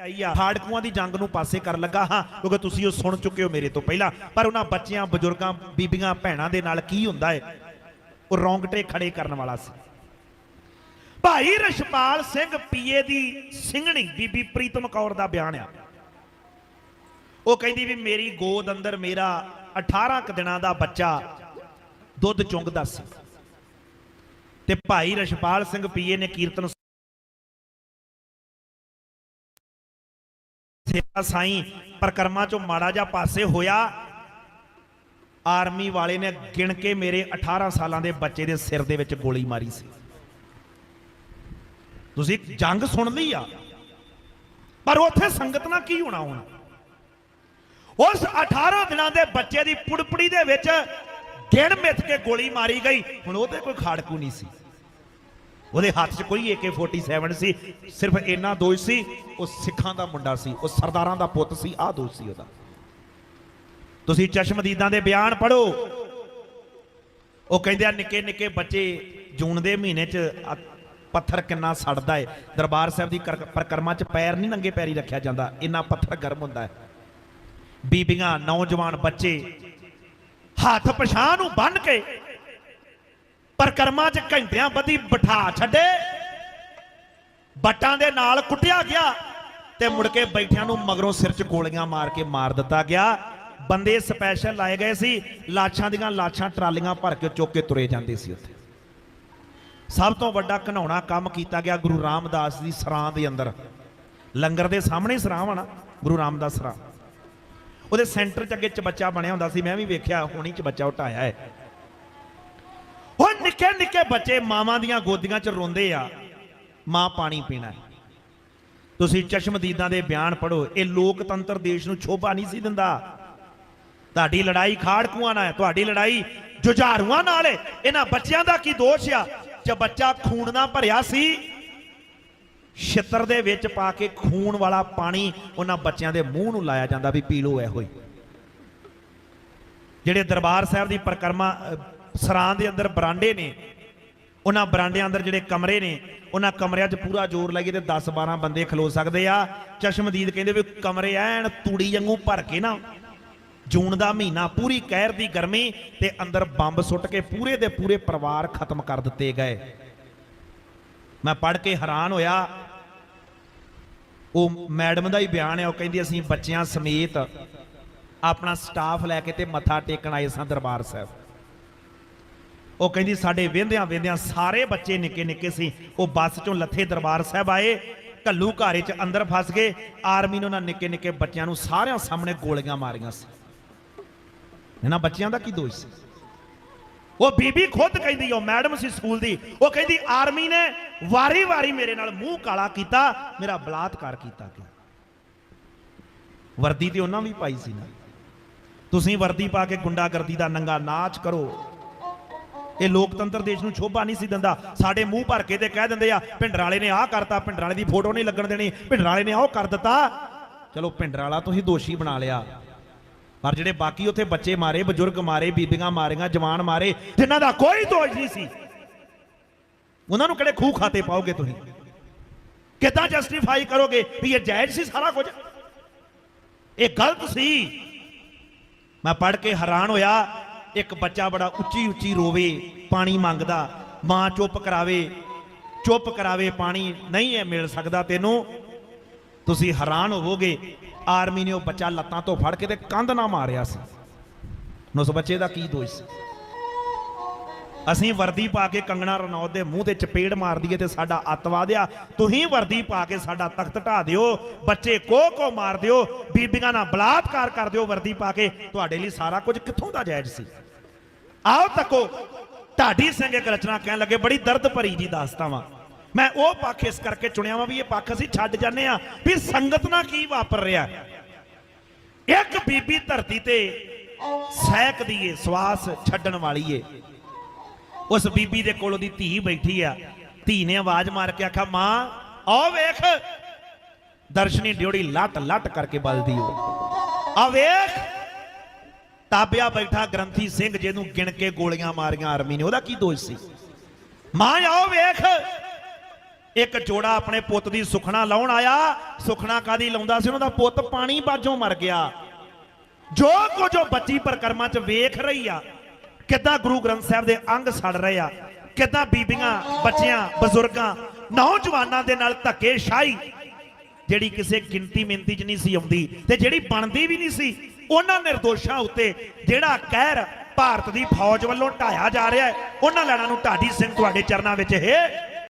ਆਈ ਆ। ਦੀ ਜੰਗ ਨੂੰ ਪਾਸੇ ਕਰਨ ਲੱਗਾ ਹਾਂ, ਕਿਉਂਕਿ ਤੁਸੀਂ ਉਹ ਸੁਣ ਚੁੱਕੇ ਹੋ ਮੇਰੇ ਤੋਂ ਪਹਿਲਾਂ। ਪਰ ਉਹਨਾਂ ਬੱਚਿਆਂ, ਬਜ਼ੁਰਗਾਂ, ਬੀਬੀਆਂ, ਭੈਣਾਂ ਦੇ ਨਾਲ ਕੀ ਹੁੰਦਾ ਹੈ ਉਹ ਰੌਂਗਟੇ ਖੜੇ ਕਰਨ ਵਾਲਾ ਸੀ। ਭਾਈ ਰਸ਼ਪਾਲ ਸਿੰਘ ਪੀਏ ਦੀ ਸਿੰਘਣੀ ਬੀਬੀ ਪ੍ਰੀਤਮ ਕੌਰ ਦਾ ਬਿਆਨ ਆ। ਉਹ ਕਹਿੰਦੀ ਵੀ ਮੇਰੀ ਗੋਦ ਅੰਦਰ ਮੇਰਾ 18 ਕੁ ਦਿਨਾਂ ਦਾ ਬੱਚਾ ਦੁੱਧ ਚੁੰਗਦਾ ਸੀ। ਤੇ ਭਾਈ ਰਸ਼ਪਾਲ ਸਿੰਘ ਪੀਏ ਨੇ ਕੀਰਤਨ ਸੇਵਾ ਸਾਈਂ, ਪ੍ਰਕਰਮਾਂ ਚੋਂ ਮਾੜਾ ਜਿਹਾ ਪਾਸੇ ਹੋਇਆ। ਆਰਮੀ ਵਾਲੇ ਨੇ ਗਿਣ ਕੇ ਮੇਰੇ 18 ਸਾਲਾਂ ਦੇ ਬੱਚੇ ਦੇ ਸਿਰ ਦੇ ਵਿੱਚ ਗੋਲੀ ਮਾਰੀ ਸੀ। ਤੁਸੀਂ ਜੰਗ ਸੁਣ ਲਈ ਆ, ਪਰ ਉੱਥੇ ਸੰਗਤ ਨਾਲ ਕੀ ਹੋਣਾ ਹੁਣ? ਉਸ 18 ਦਿਨਾਂ ਦੇ ਬੱਚੇ ਦੀ ਪੁੜਪੜੀ ਦੇ ਵਿੱਚ ਗਿਣ ਮਿੱਥ ਕੇ ਗੋਲੀ ਮਾਰੀ ਗਈ। ਹੁਣ ਉਹਦੇ ਕੋਈ ਖਾੜਕੂ ਨਹੀਂ ਸੀ। ਉਹਦੇ ਹੱਥ 'ਚ ਕੋਈ AK47 ਸੀ, ਸਿਰਫ ਇੰਨਾ ਦੋਸ਼ ਸੀ, ਉਹ ਸਿੱਖਾਂ ਦਾ ਮੁੰਡਾ ਸੀ, ਉਹ ਸਰਦਾਰਾਂ ਦਾ ਪੁੱਤ ਸੀ, ਆਹ ਦੋਸ਼ ਸੀ ਉਹਦਾ। ਤੁਸੀਂ ਚਸ਼ਮਦੀਦਾਂ ਦੇ ਬਿਆਨ ਪੜੋ ਉਹ ਕਹਿੰਦੇ ਆ ਨਿੱਕੇ ਨਿੱਕੇ ਬੱਚੇ ਜੂਨ ਦੇ ਮਹੀਨੇ 'ਚ ਪੱਥਰ ਕਿੰਨਾ ਸੜਦਾ ਏ। ਦਰਬਾਰ ਸਾਹਿਬ ਦੀ ਕਰ- ਪ੍ਰਕਰਮਾਂ 'ਚ ਪੈਰ ਨਹੀਂ ਨੰਗੇ ਪੈਰੀ ਰੱਖਿਆ ਜਾਂਦਾ, ਇੰਨਾ ਪੱਥਰ ਗਰਮ ਹੁੰਦਾ ਹੈ। ਬੀਬੀਆਂ, ਨੌਜਵਾਨ ਬੱਚੇ, ਹੱਥ ਪਛਾਂ ਨੂੰ ਬੰਨ ਕੇ ਪਰਕਰਮਾਂ 'ਚ ਘੰਟਿਆਂ ਬੱਧੀ ਬਿਠਾ ਛੱਡੇ। ਬੱਟਾਂ ਦੇ ਨਾਲ ਕੁੱਟਿਆ ਗਿਆ ਤੇ ਮੁੜ ਕੇ ਬੈਠਿਆਂ ਨੂੰ ਮਗਰੋਂ ਸਿਰ 'ਚ ਗੋਲੀਆਂ ਮਾਰ ਕੇ ਮਾਰ ਦਿੱਤਾ ਗਿਆ। ਬੰਦੇ ਸਪੈਸ਼ਲ ਲਾਏ ਗਏ ਸੀ। ਲਾਸ਼ਾਂ ਦੀਆਂ ਲਾਸ਼ਾਂ ਟਰਾਲੀਆਂ ਭਰ ਕੇ ਚੁੱਕ ਕੇ ਤੁਰੇ ਜਾਂਦੇ ਸੀ ਉੱਥੇ। ਸਭ ਤੋਂ ਵੱਡਾ ਘਨਾਉਣਾ ਕੰਮ ਕੀਤਾ ਗਿਆ ਗੁਰੂ ਰਾਮਦਾਸ ਦੀ ਸਰਾਂ ਦੇ ਅੰਦਰ। ਲੰਗਰ ਦੇ ਸਾਹਮਣੇ ਸਰਾਂ ਵਾ ਨਾ, ਗੁਰੂ ਰਾਮਦਾਸ ਸਰਾਂ। ਉਹਦੇ ਸੈਂਟਰ 'ਚ ਅੱਗੇ ਚਬੱਚਾ ਬਣਿਆ ਹੁੰਦਾ ਸੀ, ਮੈਂ ਵੀ ਵੇਖਿਆ, ਹੁਣੀ ਚਬੱਚਾ ਉਟਾਇਆ ਹੈ। ਨਿੱਕੇ ਨਿੱਕੇ ਬੱਚੇ ਮਾਵਾਂ ਦੀਆਂ ਗੋਦੀਆਂ 'ਚ ਰੋਂਦੇ ਆ, ਮਾਂ ਪਾਣੀ ਪੀਣਾ ਤੁਸੀਂ ਚਸ਼ਮਦੀਦਾਂ ਦੇ ਬਿਆਨ ਪੜੋ ਇਹ ਲੋਕਤੰਤਰ ਦੇਸ਼ ਨੂੰ ਸ਼ੋਭਾ ਨਹੀਂ ਸੀ ਦਿੰਦਾ। ਤੁਹਾਡੀ ਲੜਾਈ ਖਾੜਕੂਆਂ ਨਾਲ ਹੈ, ਤੁਹਾਡੀ ਲੜਾਈ ਜੁਝਾਰੂਆਂ ਨਾਲ ਹੈ। ਇਹਨਾਂ ਬੱਚਿਆਂ ਦਾ ਕੀ ਦੋਸ਼ ਆ? ਜੇ ਬੱਚਾ ਖੂਨ ਨਾਲ ਭਰਿਆ ਸੀ, ਛਿੱਤਰ ਦੇ ਵਿੱਚ ਪਾ ਕੇ ਖੂਨ ਵਾਲਾ ਪਾਣੀ ਉਹਨਾਂ ਬੱਚਿਆਂ ਦੇ ਮੂੰਹ ਨੂੰ ਲਾਇਆ ਜਾਂਦਾ ਵੀ ਪੀ ਲੋ ਇਹੋ ਹੀ। ਜਿਹੜੇ ਦਰਬਾਰ ਸਾਹਿਬ ਦੀ ਪ੍ਰਕਰਮਾ ਸਰਾਂ ਦੇ ਅੰਦਰ ਬਰਾਂਡੇ ਨੇ, ਉਹਨਾਂ ਬਰਾਂਡਿਆਂ ਅੰਦਰ ਜਿਹੜੇ ਕਮਰੇ ਨੇ, ਉਹਨਾਂ ਕਮਰਿਆਂ 'ਚ ਪੂਰਾ ਜ਼ੋਰ ਲਾਈਏ ਤੇ 10 12 ਬੰਦੇ ਖਲੋ ਸਕਦੇ ਆ। ਚਸ਼ਮਦੀਦ ਕਹਿੰਦੇ ਵੀ ਕਮਰੇ ਐਨ ਤੂੜੀ ਵਾਂਗੂ ਭਰ ਕੇ ਨਾ, ਜੂਨ ਦਾ ਮਹੀਨਾ ਪੂਰੀ ਕਹਿਰ ਦੀ ਗਰਮੀ ਤੇ ਅੰਦਰ ਬੰਬ ਸੁੱਟ ਕੇ ਪੂਰੇ ਦੇ ਪੂਰੇ ਪਰਿਵਾਰ ਖਤਮ ਕਰ ਦਿੱਤੇ ਗਏ। ਮੈਂ ਪੜ੍ਹ ਕੇ ਹੈਰਾਨ ਹੋਇਆ। ਉਹ ਮੈਡਮ ਦਾ ਹੀ ਬਿਆਨ ਹੈ, ਉਹ ਕਹਿੰਦੀ ਅਸੀਂ ਬੱਚਿਆਂ ਸਮੇਤ ਆਪਣਾ ਸਟਾਫ ਲੈ ਕੇ ਤੇ ਮੱਥਾ ਟੇਕਣ ਆਏ ਸਾਂ ਦਰਬਾਰ ਸਾਹਿਬ। ਉਹ ਕਹਿੰਦੀ, ਸਾਡੇ ਵੇਂਦਿਆਂ ਵੇਂਦਿਆਂ ਸਾਰੇ ਬੱਚੇ ਨਿੱਕੇ ਨਿੱਕੇ ਸੀ। ਉਹ ਬੱਸ ਚੋਂ ਲੱਥੇ ਦਰਬਾਰ ਸਾਹਿਬ ਆਏ ਕੱਲੂ ਘਾਰੇ ਚ ਅੰਦਰ ਫਸ ਗਏ। ਆਰਮੀ ਨੇ ਉਹਨਾਂ ਨਿੱਕੇ ਨਿੱਕੇ ਬੱਚਿਆਂ ਨੂੰ ਸਾਰਿਆਂ ਸਾਹਮਣੇ ਗੋਲੀਆਂ ਮਾਰੀਆਂ ਸੀ। ਇਹਨਾਂ ਬੱਚਿਆਂ ਦਾ ਕੀ ਦੋਸ਼ ਸੀ? ਉਹ ਬੀਬੀ ਖੁਦ ਕਹਿੰਦੀ, ਉਹ ਮੈਡਮ ਸੀ ਸਕੂਲ ਦੀ। ਉਹ ਕਹਿੰਦੀ, ਆਰਮੀ ਨੇ ਵਾਰੀ-ਵਾਰੀ ਮੇਰੇ ਨਾਲ ਮੂੰਹ ਕਾਲਾ ਕੀਤਾ, ਮੇਰਾ ਬਲਾਤਕਾਰ ਕੀਤਾ ਗਿਆ। ਵਰਦੀ ਤੇ ਉਹਨਾਂ ਵੀ ਪਾਈ ਸੀ ਨਾ। ਤੁਸੀਂ ਵਰਦੀ ਪਾ ਕੇ ਗੁੰਡਾਗਰਦੀ ਦਾ ਨੰਗਾ ਨਾਚ ਕਰੋ। ਇਹ ਲੋਕਤੰਤਰ ਦੇਸ਼ ਨੂੰ ਸ਼ੋਭਾ ਨਹੀਂ ਸੀ ਦਿੰਦਾ। ਸਾਡੇ ਮੂੰਹ ਭਰ ਕੇ ਤੇ ਕਹਿ ਦਿੰਦੇ ਆ, ਭਿੰਡਰ ਵਾਲੇ ਨੇ ਆਹ ਕਰਤਾ, ਭਿੰਡਰ ਵਾਲੇ ਦੀ ਫੋਟੋ ਨਹੀਂ ਲੱਗਣ ਦੇਣੀ। ਭਿੰਡਰ ਵਾਲੇ ਨੇ ਆਹ ਕਰ ਦਿੱਤਾ। ਚਲੋ, ਭਿੰਡਰ ਵਾਲਾ ਤੁਸੀਂ ਦੋਸ਼ੀ ਬਣਾ ਲਿਆ। ਪਰ ਜਿਹੜੇ ਬਾਕੀ ਉੱਥੇ ਬੱਚੇ ਮਾਰੇ, ਬਜ਼ੁਰਗ ਮਾਰੇ, ਬੀਬੀਆਂ ਮਾਰੀਆਂ, ਜਵਾਨ ਮਾਰੇ, ਜਿਨ੍ਹਾਂ ਦਾ ਕੋਈ ਦੋਸ਼ ਨਹੀਂ ਸੀ, ਉਹਨਾਂ ਨੂੰ ਕਿਹੜੇ ਖੂਹ ਖਾਤੇ ਪਾਓਗੇ ਤੁਸੀਂ? ਕਿੱਦਾਂ ਜਸਟੀਫਾਈ ਕਰੋਗੇ ਵੀ ਇਹ ਜਾਇਜ਼ ਸੀ ਸਾਰਾ ਕੁਝ? ਇਹ ਗਲਤ ਸੀ। ਮੈਂ ਪੜ੍ਹ ਕੇ ਹੈਰਾਨ ਹੋਇਆ ਇੱਕ ਬੱਚਾ ਬੜਾ ਉੱਚੀ ਉੱਚੀ ਰੋਵੇ, ਪਾਣੀ ਮੰਗਦਾ, ਮਾਂ ਚੁੱਪ ਕਰਾਵੇ ਚੁੱਪ ਕਰਾਵੇ, ਪਾਣੀ ਨਹੀਂ ਹੈ ਮਿਲ ਸਕਦਾ ਤੈਨੂੰ। ਤੁਸੀਂ ਹੈਰਾਨ ਹੋਵੋਗੇ, ਆਰਮੀ ਨੇ ਉਹ ਬੱਚਾ ਲੱਤਾਂ ਤੋਂ ਫੜ ਕੇ ਤੇ ਕੰਧ ਨਾ ਮਾਰਿਆ ਸੀ। ਉਸ ਬੱਚੇ ਦਾ ਕੀ ਦੋਸ਼ ਸੀ? ਅਸੀਂ ਵਰਦੀ ਪਾ ਕੇ ਕੰਗਣਾ ਰਣੌਤ ਦੇ ਮੂੰਹ ਤੇ ਚਪੇੜ ਮਾਰ ਦਈਏ ਤੇ ਸਾਡਾ ਅੱਤਵਾਦ ਆ ਤੁਸੀਂ ਵਰਦੀ ਪਾ ਕੇ ਸਾਡਾ ਤਖਤ ਢਾ ਦਿਓ, ਬੱਚੇ ਕੋ ਕੋ ਮਾਰ ਦਿਓ, ਬੀਬੀਆਂ ਨਾਲ ਬਲਾਤਕਾਰ ਕਰ ਦਿਓ ਵਰਦੀ ਪਾ ਕੇ, ਤੁਹਾਡੇ ਲਈ ਸਾਰਾ ਕੁਝ ਕਿੱਥੋਂ ਦਾ ਜਾਇਜ਼ ਸੀ? ਆਓ ਤੱਕੋ ਢਾਡੀ ਸਿੰਘ ਇੱਕ ਰਚਨਾ ਕਹਿਣ ਲੱਗੇ, ਬੜੀ ਦਰਦ ਭਰੀ ਜੀ ਦਾਸਤਾਵਾਂ ਮੈਂ ਉਹ ਪੱਖ ਇਸ ਕਰਕੇ ਚੁਣਿਆ ਵਾ ਵੀ ਇਹ ਪੱਖ ਅਸੀਂ ਛੱਡ ਜਾਂਦੇ ਆ ਵੀ ਸੰਗਤ ਨਾਲ ਕੀ ਵਾਪਰ ਰਿਹਾ ਇੱਕ ਬੀਬੀ ਧਰਤੀ ਤੇ ਸਹਿਕਦੀ ਏ, ਸਵਾਸ ਛੱਡਣ ਵਾਲੀ ਏ। ਉਸ ਬੀਬੀ ਦੇ ਕੋਲ ਉਹਦੀ ਧੀ ਬੈਠੀ ਆ। ਧੀ ਨੇ ਆਵਾਜ਼ ਮਾਰ ਕੇ ਆਖਾ ਮਾਂ, ਆਓ ਵੇਖ। ਦਰਸ਼ਨੀ ਡਿਉੜੀ ਲੱਟ ਲੱਟ ਕਰਕੇ ਬਲਦੀ ਹੋ ਆ ਵੇਖ। ਤਾਬਿਆ ਬੈਠਾ ਗ੍ਰੰਥੀ ਸਿੰਘ ਜਿਹਨੂੰ ਗਿਣ ਕੇ ਗੋਲੀਆਂ ਮਾਰੀਆਂ ਆਰਮੀ ਨੇ। ਉਹਦਾ ਕੀ ਦੋਸ਼ ਸੀ? ਮਾਂ, ਆਓ ਵੇਖ। ਇੱਕ ਜੋੜਾ ਆਪਣੇ ਪੁੱਤ ਦੀ ਸੁਖਣਾ ਲਾਉਣ ਆਇਆ। ਸੁਖਣਾ ਕਾਦੀ ਲਾਉਂਦਾ ਸੀ? ਉਹਨਾਂ ਦਾ ਪੁੱਤ ਪਾਣੀ ਬਾਝੋਂ ਮਰ ਗਿਆ। ਜੋ ਕੁਝ ਉਹ ਬੱਚੀ ਪਰਕਰਮਾਂ 'ਚ ਵੇਖ ਰਹੀ ਆ ਕਿੱਦਾਂ ਗੁਰੂ ਗ੍ਰੰਥ ਸਾਹਿਬ ਦੇ ਅੰਗ ਸੜ ਰਹੇ ਆ? ਕਿੱਦਾਂ ਬੀਬੀਆਂ, ਬੱਚਿਆਂ, ਬਜ਼ੁਰਗਾਂ, ਨੌਜਵਾਨਾਂ ਦੇ ਨਾਲ ਧੱਕੇ ਸ਼ਾਹੀ ਜਿਹੜੀ ਕਿਸੇ ਗਿਣਤੀ ਮਿੰਤੀ 'ਚ ਨਹੀਂ ਸੀ ਆਉਂਦੀ ਤੇ ਜਿਹੜੀ ਬਣਦੀ ਵੀ ਨਹੀਂ ਸੀ, ਉਹਨਾਂ ਨਿਰਦੋਸ਼ਾਂ ਉੱਤੇ ਜਿਹੜਾ ਕਹਿਰ ਭਾਰਤ ਦੀ ਫੌਜ ਵੱਲੋਂ ਢਾਇਆ ਜਾ ਰਿਹਾ ਹੈ, ਉਹਨਾਂ ਲੜਾਂ ਨੂੰ ਢਾਡੀ ਸਿੰਘ ਤੁਹਾਡੇ ਚਰਨਾਂ ਵਿੱਚ, ਹੈ